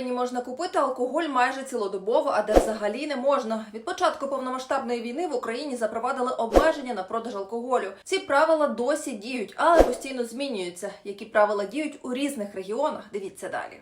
Україні можна купити алкоголь майже цілодобово, а де взагалі не можна. Від початку повномасштабної війни в Україні запровадили обмеження на продаж алкоголю. Ці правила досі діють, але постійно змінюються. Які правила діють у різних регіонах? Дивіться далі.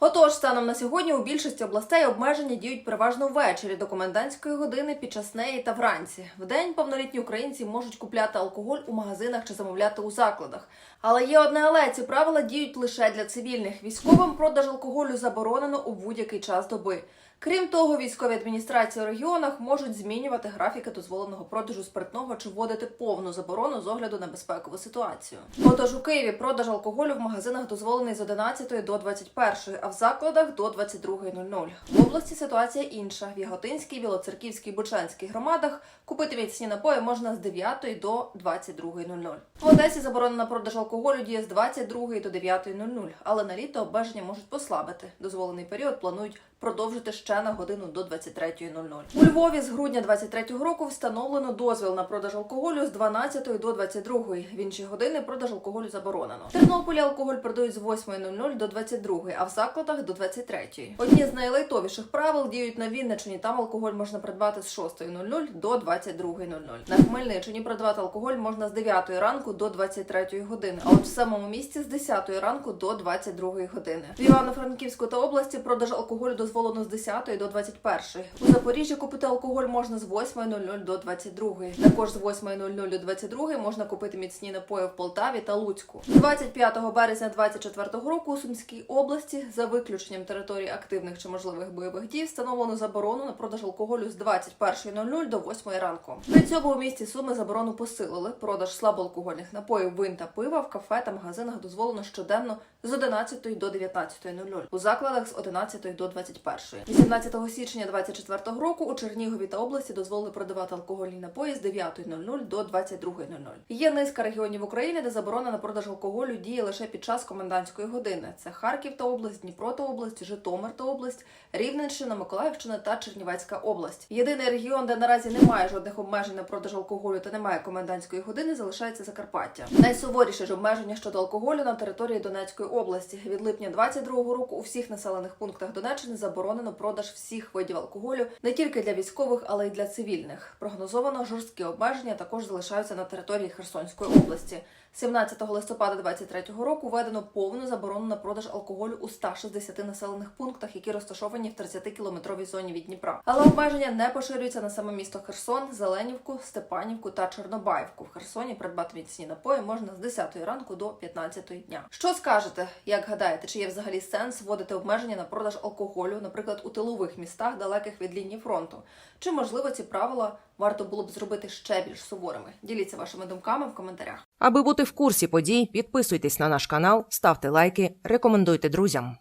Отож, станом на сьогодні у більшості областей обмеження діють переважно ввечері до комендантської години під час неї та вранці. Вдень повнолітні українці можуть купляти алкоголь у магазинах чи замовляти у закладах. Але є одне але ці правила діють лише для цивільних. Військовим продаж алкоголю заборонено у будь-який час доби. Крім того, військові адміністрації у регіонах можуть змінювати графіки дозволеного продажу спиртного чи вводити повну заборону з огляду на безпекову ситуацію. Отож у Києві продаж алкоголю в магазинах дозволений з 11 до 21, а в закладах до 22.00. В області ситуація інша. В Яготинській, Білоцерківській, Бучанській громадах купити міцні напої можна з 9 до 22.00. В Одесі заборонена продаж алкоголю діє з 22 до 9.00, але на літо обмеження можуть послабити. Дозволений період планують продовжити ще на годину до 23.00. У Львові з грудня 23-го року встановлено дозвіл на продаж алкоголю з 12 до 22. В інші години продаж алкоголю заборонено. В Тернополі алкоголь продають з 8.00 до 22, а в закладах до 23. Одні з найлайтовіших правил діють на Вінниччині. Там алкоголь можна придбати з 6.00 до 22.00. На Хмельниччині придбати алкоголь можна з 9 ранку до 23 години, а от в самому місті з 10 ранку до 22 години. В Івано-Франківську та області продаж алкоголю дозволено з 10 до 21. У Запоріжжі купити алкоголь можна з 8.00 до 22. Також з 8.00 до 22 можна купити міцні напої в Полтаві та Луцьку. 25 березня 24 року у Сумській області за виключенням території активних чи можливих бойових дій встановлено заборону на продаж алкоголю з 21.00 до 8 ранку. При цьому у місті Суми заборону посилили. Продаж слабоалкогольних напоїв, вин та пива в кафе та магазинах дозволено щоденно з 11 до 19.00. У закладах з 11 до 21. 18 січня 24 року у Чернігові та області дозволили продавати алкогольні напої з 9.00 до 22.00. Є низка регіонів України, де заборона на продаж алкоголю діє лише під час комендантської години. Це Харків та область, Дніпро та область, Житомир та область, Рівненщина, Миколаївщина та Чернівецька область. Єдиний регіон, де наразі немає жодних обмежень на продаж алкоголю та немає комендантської години, залишається Закарпаття. Найсуворіше ж обмеження щодо алкоголю на території Донецької області. Від липня 22-го року у всіх населених пунктах Донеччини заборонено продаж всіх видів алкоголю не тільки для військових, але й для цивільних. Прогнозовано жорсткі обмеження також залишаються на території Херсонської області. 17 листопада 23-го року введено повну заборону на продаж алкоголю у 160 населених пунктах, які розташовані в 30-кілометровій зоні від Дніпра. Але обмеження не поширюються на саме місто Херсон, Зеленівку, Степанівку та Чорнобаївку. В Херсоні придбати міцні напої можна з 10 ранку до 15 дня. Що скажете? Як гадаєте, чи є взагалі сенс вводити обмеження на продаж алкоголю, наприклад, у тилових містах, далеких від лінії фронту? Чи можливо ці правила варто було б зробити ще більш суворими? Діліться вашими думками в коментарях. Аби бути в курсі подій, підписуйтесь на наш канал, ставте лайки, рекомендуйте друзям.